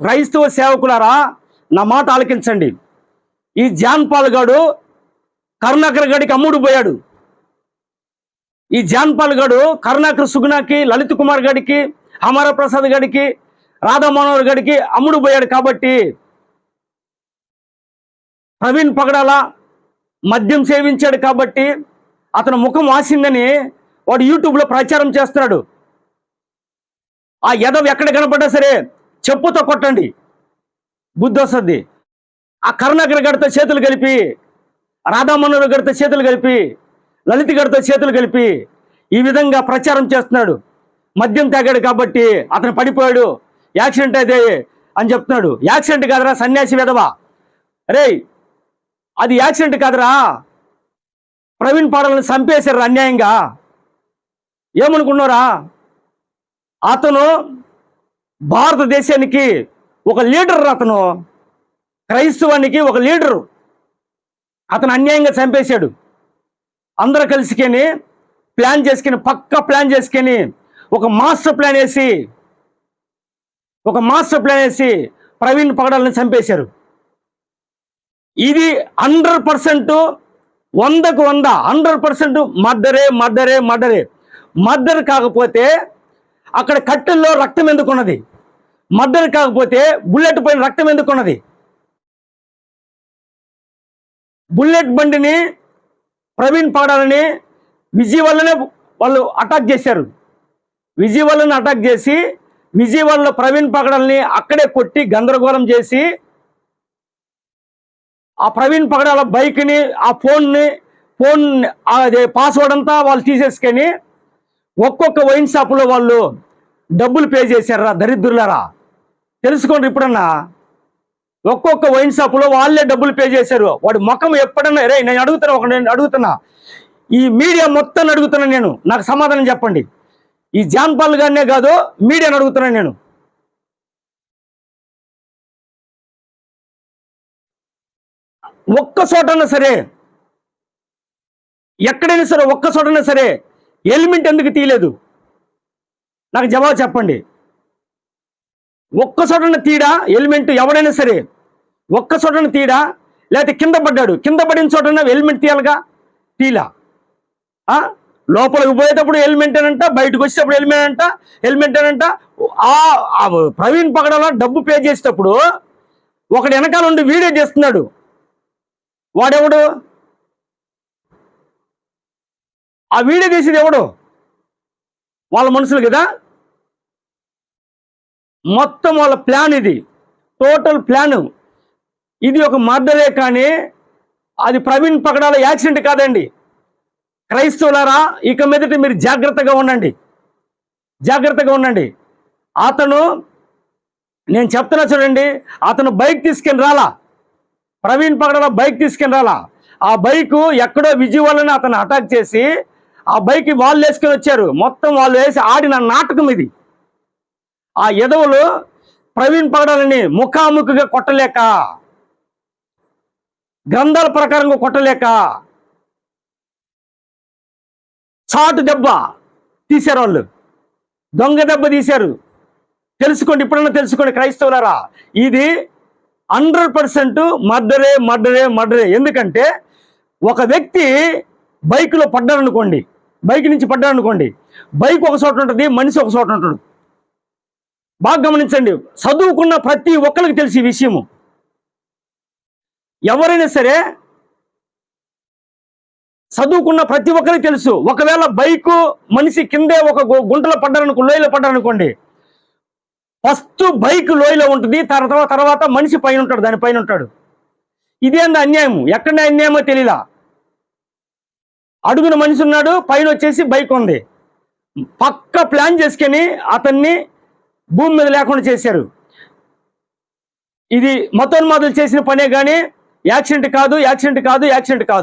క్రైస్తవ సేవకులారా నా మాట ఆలకించండి. ఈ జాన్ పాల్ గాడు కరుణాకర్ గడికి అమ్ముడు పోయాడు. ఈ జాన్ పాల్ గాడు కరుణాకర్ సుగుణాకి లలిత్ కుమార్ గడికి అమర ప్రసాద్ గడికి రాధామోహన్ గడికి అమ్ముడు పోయాడు కాబట్టి ప్రవీణ్ పగడాల మద్యం సేవించాడు కాబట్టి అతని ముఖం వాసిందని వాడు యూట్యూబ్లో ప్రచారం చేస్తున్నాడు. ఆ ఎదవ ఎక్కడ కనపడ్డా సరే చెప్పుతో కొట్టండి. బుద్ధి వస్తుంది. ఆ కరుణాకర్ గడితో చేతులు కలిపి రాధామన్నరు గడితో చేతులు కలిపి లలిత గడితో చేతులు కలిపి ఈ విధంగా ప్రచారం చేస్తున్నాడు. మద్యం తాగాడు కాబట్టి అతను పడిపోయాడు. యాక్సిడెంట్ అయితే అని చెప్తున్నాడు. యాక్సిడెంట్ కాదురా సన్యాసి విధవా. రే అది యాక్సిడెంట్ కాదురా. ప్రవీణ్ పాడలను చంపేశారు అన్యాయంగా. ఏమనుకున్నారా అతను భారతదేశానికి ఒక లీడర్ అతను క్రైస్తవానికి ఒక లీడరు. అతను అన్యాయంగా చంపేశాడు. అందరూ కలిసికొని ప్లాన్ చేసుకుని పక్క ప్లాన్ చేసుకొని ఒక మాస్టర్ ప్లాన్ వేసి ఒక మాస్టర్ ప్లాన్ వేసి ప్రవీణ్ పగడాలని చంపేశారు. ఇది హండ్రెడ్ పర్సెంట్ వందకు వంద హండ్రెడ్ పర్సెంట్ మర్డరే మర్డరే మర్డరే. మర్డర్ కాకపోతే అక్కడ కట్టెల్లో రక్తం ఎందుకున్నది? మర్డర్ కాకపోతే బుల్లెట్ పైన రక్తం ఎందుకున్నది బుల్లెట్ బండిని ప్రవీణ్ పాడాలని విజయవాడలోనే వాళ్ళు అటాక్ చేశారు. విజయవాడని అటాక్ చేసి విజయవాడలో ప్రవీణ్ పగడాలని అక్కడే కొట్టి గందరగోళం చేసి ఆ ప్రవీణ్ పగడాల బైక్ని ఆ ఫోన్ని ఫోన్ అదే పాస్వర్డ్ అంతా వాళ్ళు తీసేసుకొని ఒక్కొక్క వైన్ షాపులో వాళ్ళు డబ్బులు పే చేశారా దరిద్రులారా? తెలుసుకోండి ఇప్పుడన్నా. ఒక్కొక్క వైన్ షాపులో వాళ్ళే డబ్బులు పే చేశారు. వాడి ముఖం ఎప్పుడన్నా రే నేను అడుగుతున్నా ఒక నేను అడుగుతున్నా. ఈ మీడియా మొత్తాన్ని అడుగుతున్నా నేను. నాకు సమాధానం చెప్పండి. ఈ జాన్పాల్ గారినే కాదు మీడియాని అడుగుతున్నా నేను. ఒక్క చోటన్నా సరే ఎక్కడైనా సరే ఒక్క చోటన్నా సరే ఎలిమెంట్ ఎందుకు తీయలేదు? నాకు జవాబు చెప్పండి. ఒక్క చోటన తీడా ఎలిమెంట్ ఎవడైనా సరే ఒక్క చోటన తీడా లేకపోతే కింద పడ్డాడు కింద పడిన చోటన ఎలిమెంట్ తీయాలిగా? తీలా. లోపలికి పోయేటప్పుడు హెల్మెంట్ అనంట బయటకు వచ్చేటప్పుడు ఎలిమెంట్ అంట హెల్మెంట్ అనంట ఆ ప్రవీణ్ పగడలో డబ్బు పే చేసేటప్పుడు ఒకడు వెనకాల ఉండి వీడియో చేస్తున్నాడు. వాడెవడు? ఆ వీడియో తీసేది ఎవడు? వాళ్ళ మనుషులు కదా? మొత్తం వాళ్ళ ప్లాన్ ఇది. టోటల్ ప్లాన్ ఇది ఒక మర్డరే కానీ అది ప్రవీణ్ పగడాల యాక్సిడెంట్ కాదండి. క్రైస్తవులారా ఇక మీదట మీరు జాగ్రత్తగా ఉండండి. జాగ్రత్తగా ఉండండి. అతను నేను చెప్తున్నా చూడండి అతను బైక్ తీసుకుని రాలా. ప్రవీణ్ పగడాల బైక్ తీసుకుని రాలా. ఆ బైకు ఎక్కడో విజయవాడని అతను అటాక్ చేసి ఆ బైక్ వాళ్ళు వేసుకొని వచ్చారు. మొత్తం వాళ్ళు వేసి ఆడిన నాటకం ఇది. ఆ ఎదవులు ప్రవీణ్ పగడాలని ముఖాముఖిగా కొట్టలేక గ్రంథాల ప్రకారంగా కొట్టలేక చాటు దెబ్బ తీశారు వాళ్ళు. దొంగ దెబ్బ తీశారు. తెలుసుకోండి ఇప్పుడన్నా తెలుసుకోండి క్రైస్తవులారా. ఇది హండ్రెడ్ పర్సెంట్ మర్డరే మర్డరే మర్డరే. ఎందుకంటే ఒక వ్యక్తి బైక్లో పడ్డారనుకోండి బైక్ నుంచి పడ్డారనుకోండి బైక్ ఒక చోట ఉంటుంది మనిషి ఒక చోట ఉంటాడు. బాగా గమనించండి. చదువుకున్న ప్రతి ఒక్కరికి తెలిసి విషయము. ఎవరైనా సరే చదువుకున్న ప్రతి ఒక్కరికి తెలుసు. ఒకవేళ బైకు మనిషి కిందే ఒక గుంటలో పడ్డారనుకో లోయలో పడ్డారనుకోండి. ఫస్ట్ బైక్ లోయలో ఉంటుంది తర్వాత తర్వాత మనిషి పైన ఉంటాడు దానిపైన ఉంటాడు. ఇదేంది అన్యాయం ఎక్కడ అన్యాయమో తెలియలా అడుగున మనిషి ఉన్నాడు పైన వచ్చేసి బైక్ ఉంది. పక్క ప్లాన్ చేసుకొని అతన్ని భూమి మీద లేకుండా చేశారు. ఇది మతోన్మాదులు చేసిన పనే కానీ యాక్సిడెంట్ కాదు యాక్సిడెంట్ కాదు యాక్సిడెంట్ కాదు.